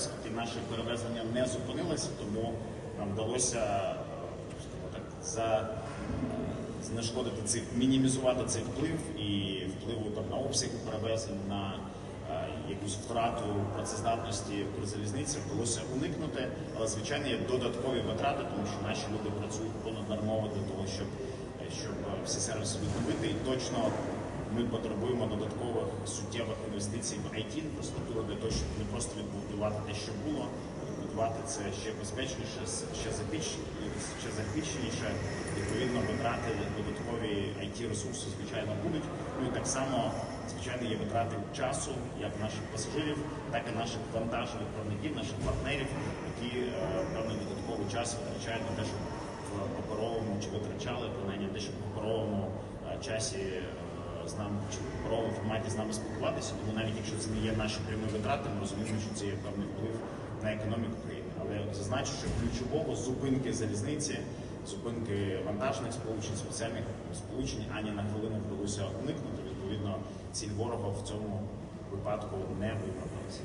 оскільки наші перевезення не зупинилися, тому нам вдалося е, так, за знешкодити цей, мінімізувати цей вплив і впливу там на обсяги перевезень, на е, якусь втрату працездатності Укрзалізниці вдалося уникнути. Але звичайно є додаткові витрати, тому що наші люди працюють понаднормово для того, щоб, е, щоб всі сервіси відновити. І точно ми потребуємо додаткових суттєвих інвестицій в it інфраструктуру для того, щоб не просто відбудувати те, що було, відбудувати це ще безпечніше, ще захищ- ще захищеніше. Відповідно, витрати додаткові it ресурси, звичайно, будуть. Ну і так само, звичайно, є витрати часу як наших пасажирів, так і наших вантажних правників, наших партнерів, які е, певний додатковий час витрачають на те, щоб в паперовому чи витрачали принаймні те, щоб в паперовому е, часі е, з нами чи паперовому форматі з нами спілкуватися. Тому навіть якщо це не є наші прямі витрати, ми розуміємо, що це є певний вплив на економіку країни. Але зазначу, що ключового зупинки залізниці, зупинки вантажних сполучень, спеціальних сполучень ані на хвилину вдалося уникнути. Відповідно, ціль ворога в цьому випадку не виправдалася.